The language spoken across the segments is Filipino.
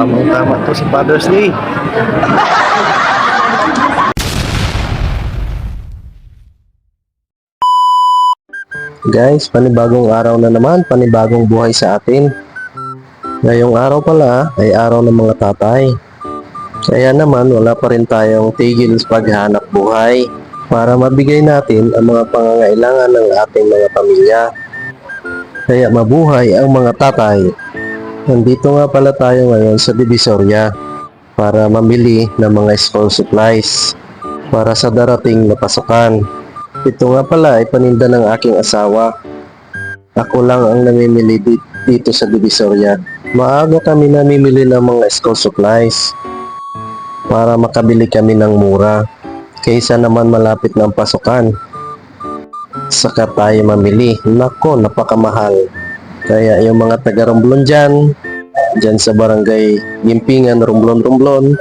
Tamang-tama to si Father's Day. Guys, panibagong araw na naman, panibagong buhay sa atin. Ngayong araw pala ay araw ng mga tatay. Kaya naman wala pa rin tayong tigil sa paghanap buhay para mabigay natin ang mga pangangailangan ng ating mga pamilya. Kaya mabuhay ang mga tatay. Nandito nga pala tayo ngayon sa Divisoria para mamili ng mga school supplies para sa darating na pasukan. Ito nga pala ay paninda ng aking asawa. Ako lang ang namimili di- dito sa Divisoria. Maaga kami namimili ng mga school supplies para makabili kami ng mura kaysa naman malapit ng pasukan. Saka tayo mamili. Nako, napakamahal. Kaya yung mga taga Romblon dyan, dyan sa barangay Gimpingan, Romblon, Romblon,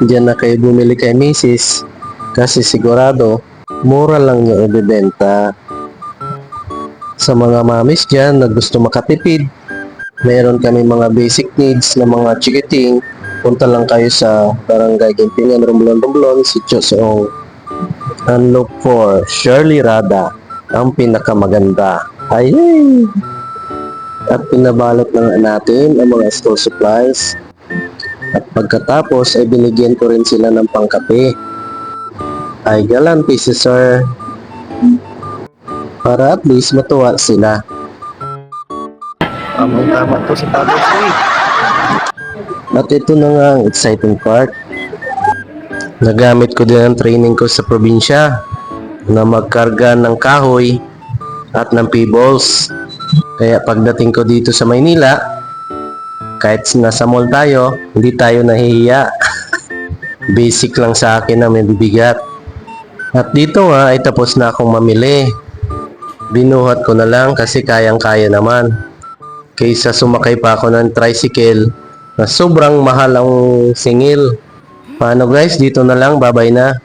dyan na kayo bumili kay Mrs. Kasi sigurado, mura lang yung ibibenta. Sa mga mamis dyan na gusto makatipid, meron kami mga basic needs na mga chikiting, punta lang kayo sa barangay Gimpingan, Romblon, Romblon, si Chosong. And look for Shirley Rada, ang pinakamaganda. Ayay! At pinabalot na natin ang mga school supplies. At pagkatapos ay binigyan ko rin sila ng pangkape. Ay galanti si sir. Para at least matuwa sila. Tamang tama to si Father's Day. At ito na nga ang exciting part. Nagamit ko din ang training ko sa probinsya na magkarga ng kahoy at ng pebbles. Kaya pagdating ko dito sa Maynila, kahit nasa mall tayo, hindi tayo nahihiya. Basic lang sa akin na may bibigat. At dito nga ay tapos na akong mamili. Binuhat ko na lang kasi kayang-kaya naman. Kaysa sumakay pa ako ng tricycle na sobrang mahal ang singil. Paano guys, dito na lang, babay na.